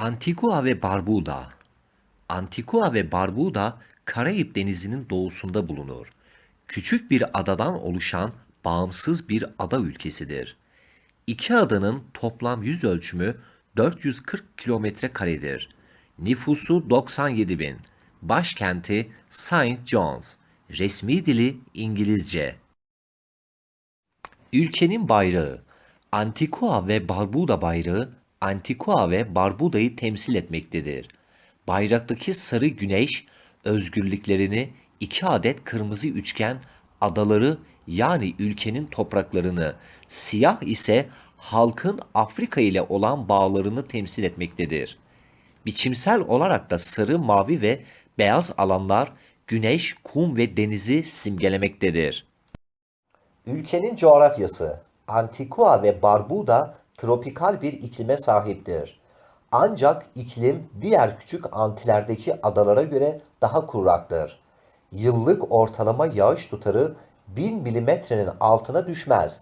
Antigua ve Barbuda Antigua ve Barbuda, Karayip Denizi'nin doğusunda bulunur. Küçük bir adadan oluşan bağımsız bir ada ülkesidir. İki adanın toplam yüz ölçümü 440 kilometre karedir. Nüfusu 97 bin. Başkenti St. John's. Resmi dili İngilizce. Ülkenin bayrağı Antigua ve Barbuda bayrağı Antigua ve Barbuda'yı temsil etmektedir. Bayraktaki sarı güneş özgürlüklerini iki adet kırmızı üçgen adaları yani ülkenin topraklarını, siyah ise halkın Afrika ile olan bağlarını temsil etmektedir. Biçimsel olarak da sarı, mavi ve beyaz alanlar güneş, kum ve denizi simgelemektedir. Ülkenin coğrafyası Antigua ve Barbuda tropikal bir iklime sahiptir. Ancak iklim diğer küçük Antiller'deki adalara göre daha kuraktır. Yıllık ortalama yağış tutarı 1000 milimetrenin altına düşmez.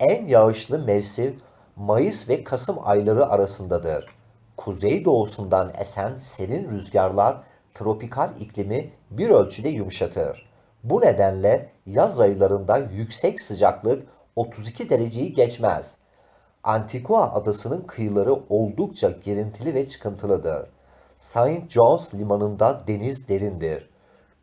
En yağışlı mevsim Mayıs ve Kasım ayları arasındadır. Kuzeydoğusundan esen serin rüzgarlar tropikal iklimi bir ölçüde yumuşatır. Bu nedenle yaz aylarında yüksek sıcaklık 32 dereceyi geçmez. Antigua adasının kıyıları oldukça girintili ve çıkıntılıdır. St. John's limanında deniz derindir.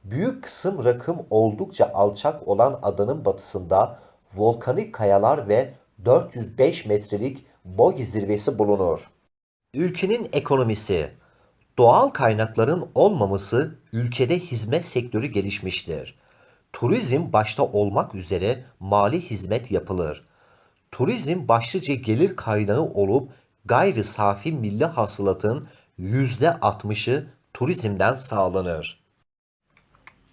Büyük kısım rakım oldukça alçak olan adanın batısında volkanik kayalar ve 405 metrelik Bogi zirvesi bulunur. Ülkenin ekonomisi Doğal kaynakların olmaması ülkede hizmet sektörü gelişmiştir. Turizm başta olmak üzere mali hizmet yapılır. Turizm başlıca gelir kaynağı olup gayri safi milli hasılatın %60'ı turizmden sağlanır.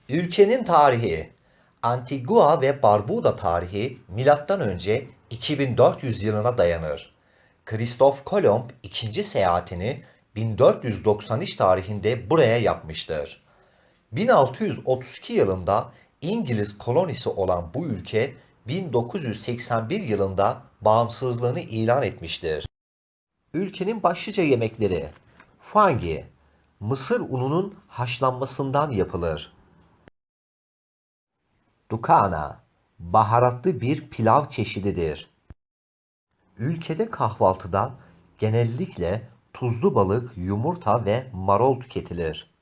Ülkenin tarihi Antigua ve Barbuda tarihi M.Ö. 2400 yılına dayanır. Kristof Kolomb ikinci seyahatini 1493 tarihinde buraya yapmıştır. 1632 yılında İngiliz kolonisi olan bu ülke 1981 yılında bağımsızlığını ilan etmiştir. Ülkenin başlıca yemekleri Fangi, mısır ununun haşlanmasından yapılır. Dukana, baharatlı bir pilav çeşididir. Ülkede kahvaltıda genellikle tuzlu balık, yumurta ve marul tüketilir.